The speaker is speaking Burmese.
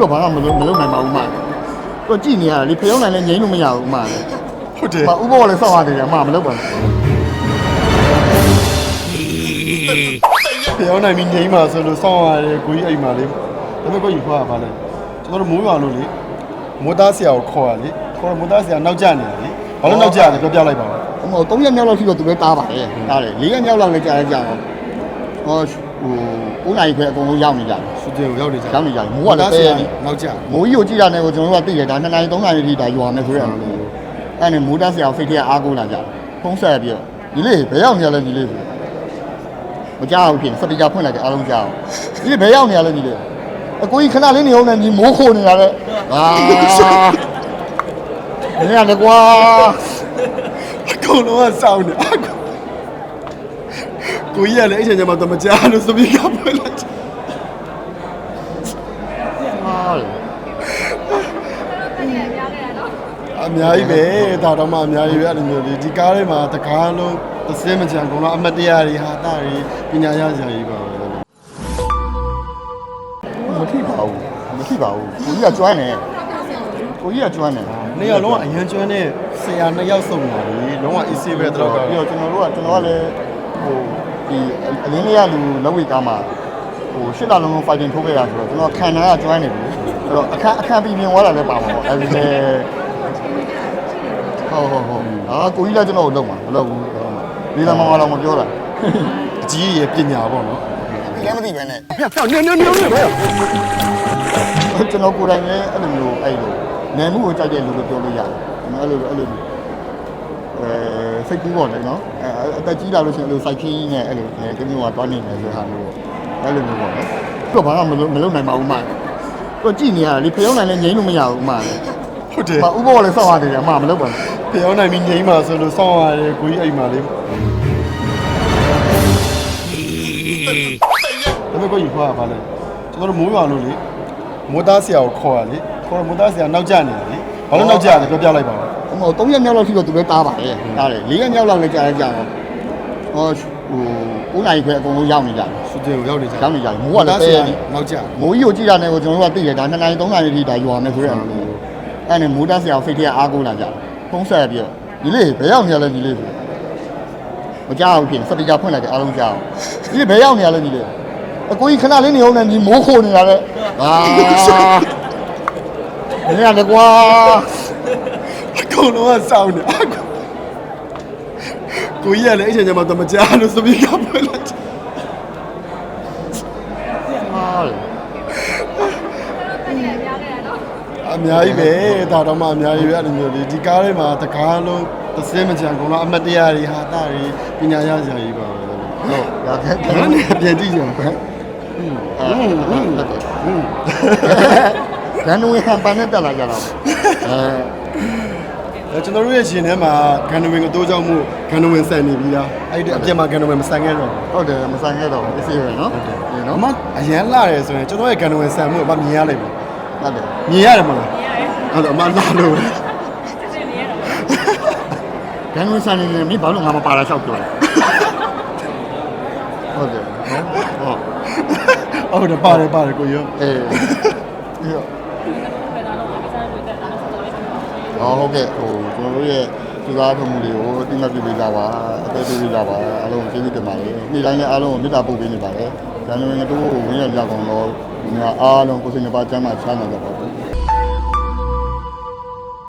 တော့ဘာမှမလုပ်မလုပ်နိုင်ပါဘူးမတော့ကြည့်နေရတာလေဖျောင်းနိုင်လည်းငြိမ်းလို့မရဘူးမဟုတ်တယ်မဥပ္ဘောလည်းစောက်ရတယ်အမမလုပ်ပါဘူးဖျောင်းနိုင်ပြီးငိမ့်ပါဆိုလို့စောင်းရတယ်ကိုကြီးအိမ်မှာလေဒါပေမဲ့ကိုကြီးခွာပါလေကျွန်တော်တို့မိုးရွာလို့လေမိုးသားဆရာကိုခေါ်ရလေခေါ်တော့မိုးသားဆရာနောက်ကျနေတယ်လေဘာလို့နောက်ကျလဲပြောပြလိုက်ပါဦးဟို3ရက်မြောက်လောက်ရှိတော့သူလည်းတားပါတယ်တားတယ်4ရက်မြောက်လောက်လည်းကြာရကြတော့ဟော ဟို9နိုင်ခွဲအကုန်လုံးရောက်နေကြတယ်စူတင်ကိုရောက်နေကြရောက်နေကြတယ်မိုးကလည်းတဲနေနောက်ကျမိုးကြီးကိုကြည့်တာနဲ့ကိုကျွန်တော်တို့ကသိတယ်ဒါ2နိုင်3နိုင်တိဒါရွာမယ်ဆိုရအောင်အဲ့နဲ့မိုးတန်းဆရာဖိတ်ထက်အားကိုးလာကြတယ်ဖုံးဆက်ပြီးတော့ဒီလေးဘယ်ရောက်နေရလဲဒီလေးမကြောက်ဘူးဖြစ်စပီကာဖွင့်လိုက်တယ်အားလုံးကြောက်ဒီလေးဘယ်ရောက်နေရလဲဒီလေးအကိုကြီးခဏလေးနေအောင်နဲ့ဒီမိုးခိုနေရတဲ့အာနေရတယ်ကွာအကုန်လုံးကစောင်းနေအကုန် ကိုကြီးကလည်းအဲ့ချိန်ကျမှတော့မကြားလို့စပီကာဖွင့်လိုက်တယ်ဟာလေအများကြီးပဲဒါတော့မှအများကြီးပဲအဲ့လိုမျိုးလေဒီကားထဲမှာတကားလုံးသစင်းမချံကုန်တော့အမတ်တရားတွေဟာတာတွေပညာရစရာကြီးပါပဲမထိပါဘူးမထိပါဘူးကိုကြီးကကျွမ်းနေကိုကြီးကကျွမ်းနေနေရာလုံးကအရန်ကျွမ်းတဲ့ဆရာနှစ်ယောက်စုံလာပြီလုံးဝ easy ပဲတော့ပြီးတော့ကျွန်တော်တို့ကကျွန်တော်ကလည်းဟို ဒီအလင်းလေးရလူလက်ဝိကားမှာဟိုရှစ်လလုံးလုံး fighting ထိုးခဲ့တာဆိုတော့ကျွန်တော်ခံနာကကျွမ်းနေပြီအဲ့တော့အခန်းအခန်းပြီးမြင်သွားတာလည်းပါမှာပေါ့အဲ့ဒီလေဟုတ်ဟုတ်ဟုတ်အာကိုကြီးကကျွန်တော်ကိုလုံမှာမလုံဘူးဒီလမောင်ကတော့မပြောတာအကြီးရဲ့ပညာပေါ့နော်လည်းမသိပဲနဲ့ဖျောက်ညွန်းညွန်းညွန်းပဲကျွန်တော်ကိုယ်တိုင်လည်းအဲ့လိုမျိုးအဲ့လိုနယ်မှုကိုကြိုက်တဲ့လူလို့ပြောလို့ရတယ်ကျွန်တော်အဲ့လိုအဲ့လိုအဲ စိတ်ကူးပေါ့လေနော်အဲအသက်ကြီးလာလို့ရှိရင်အဲ့လိုစိုက်ခင်းနဲ့အဲ့လိုဒီမျိုးကတွားနေတယ်ဆိုဟာမျိုးအဲ့လိုမျိုးပေါ့နော်တော့ဘာမှမလုပ်မလုပ်နိုင်ပါဘူးမတော့ကြည့်နေရတာလေဖျောင်းနိုင်လည်းငြိမ်းလို့မရဘူးမဟုတ်တယ်မဥပ္ဘောလည်းစောက်ရတယ်အမမလုပ်ပါဘူးဖျောင်းနိုင်ပြီးငိမ့်ပါဆိုလို့စောင်းရတယ်ကိုကြီးအိမ်မှာလေဒါပေမဲ့ကိုကြီးခွာပါလေကျွန်တော်တို့မိုးရွာလို့လေမိုးသားဆရာကိုခေါ်ရလေခေါ်တော့မိုးသားဆရာနောက်ကျနေတယ်လေဘာလို့နောက်ကျလဲပြောပြလိုက်ပါဦး ဟို3ရက်မြောက်လောက်ရှိတော့သူလည်းတားပါတယ်တားတယ်4ရက်မြောက်လောက်လည်းကြာရကြတော့ဟောဟို9နိုင်ခွဲအကုန်လုံးရောက်နေကြတယ်စူတင်ကိုရောက်နေကြရောက်နေကြတယ်မိုးကလည်းတဲနေနောက်ကျမိုးကြီးကိုကြည့်တာနဲ့ကိုကျွန်တော်တို့ကသိတယ်ဒါ2နိုင်3နိုင်တိဒါရွာမယ်ဆိုရအောင်အဲ့နဲ့မိုးတန်းဆရာဖိတ်ထက်အားကိုးလာကြတယ်ဖုံးဆက်ပြီးတော့ဒီလေးဘယ်ရောက်နေရလဲဒီလေးမကြောက်ဘူးဖြစ်စပီကာဖွင့်လိုက်တယ်အားလုံးကြောက်ဒီလေးဘယ်ရောက်နေရလဲဒီလေးအကိုကြီးခဏလေးနေအောင်နဲ့ဒီမိုးခိုနေရတဲ့အာနေရတယ်ကွာ အကုန်လုံးကစောင်းနေအကူကိုကြီးကလည်းအဲ့ချိန်ကျမှတော့မကြားလို့စပီကာပွင့်လိုက်ဟာအများကြီးပဲဒါတော့မှအများကြီးပဲအဲ့လိုမျိုးလေဒီကားထဲမှာတကားလုံးသစင်းမကြံကုန်လားအမတ်တရားတွေဟာတာတွေပညာရစရာကြီးပါပဲဟုတ်ဒါကပြန်ကြည့်ကြပါဟုတ်ဟုတ်ဟုတ်လမ်းဝေးဟန်ပါနဲ့တက်လာကြတော့အဲ ကျွန်တော်တို့ရဲ့ရှင်ထဲမှာဂန်နဝင်ကတိုးကြောင့်မို့ဂန်နဝင်ဆန်နေပြီလားအဲ့ဒီအပြင်မှာဂန်နဝင်မဆန်ခဲ့တော့ဟုတ်တယ်မဆိုင်ခဲ့တော့ဘူးအစီအရနော်ဒီဘူးနော်အမအရန်လာတယ်ဆိုရင်ကျွန်တော်ရဲ့ဂန်နဝင်ဆန်မှုအမမြင်ရလိမ့်မယ်ဟုတ်တယ်မြင်ရတယ်မလားအဲ့တော့အမလာလို့ဂန်ဝင်ဆိုင်နေမိဘာလို့ငါမပါလာလျှောက်ပြောလဲဟုတ်တယ်နော်ဟုတ်ဟုတ်တယ်ပါတယ်ပါတယ်ကိုရောအေးဒီတော့ အော်ဟုတ်ကဲ့ဟိုကျွန်တော်တို့ရဲ့ဒီကားထုံးမှုတွေကိုတိမတ်ပြပေးကြပါအသေးပေးကြပါအားလုံးကျေးဇူးတင်ပါတယ်နေ့တိုင်းလည်းအားလုံးကိုမေတ္တာပို့ပေးနေပါတယ်ဂန်ဝင်တို့ကိုဝင်ရကြကောင်တော့ဒီမှာအားလုံးကိုယ်စိတ်နှပါချမ်းသာချမ်းသာကြပါဘူး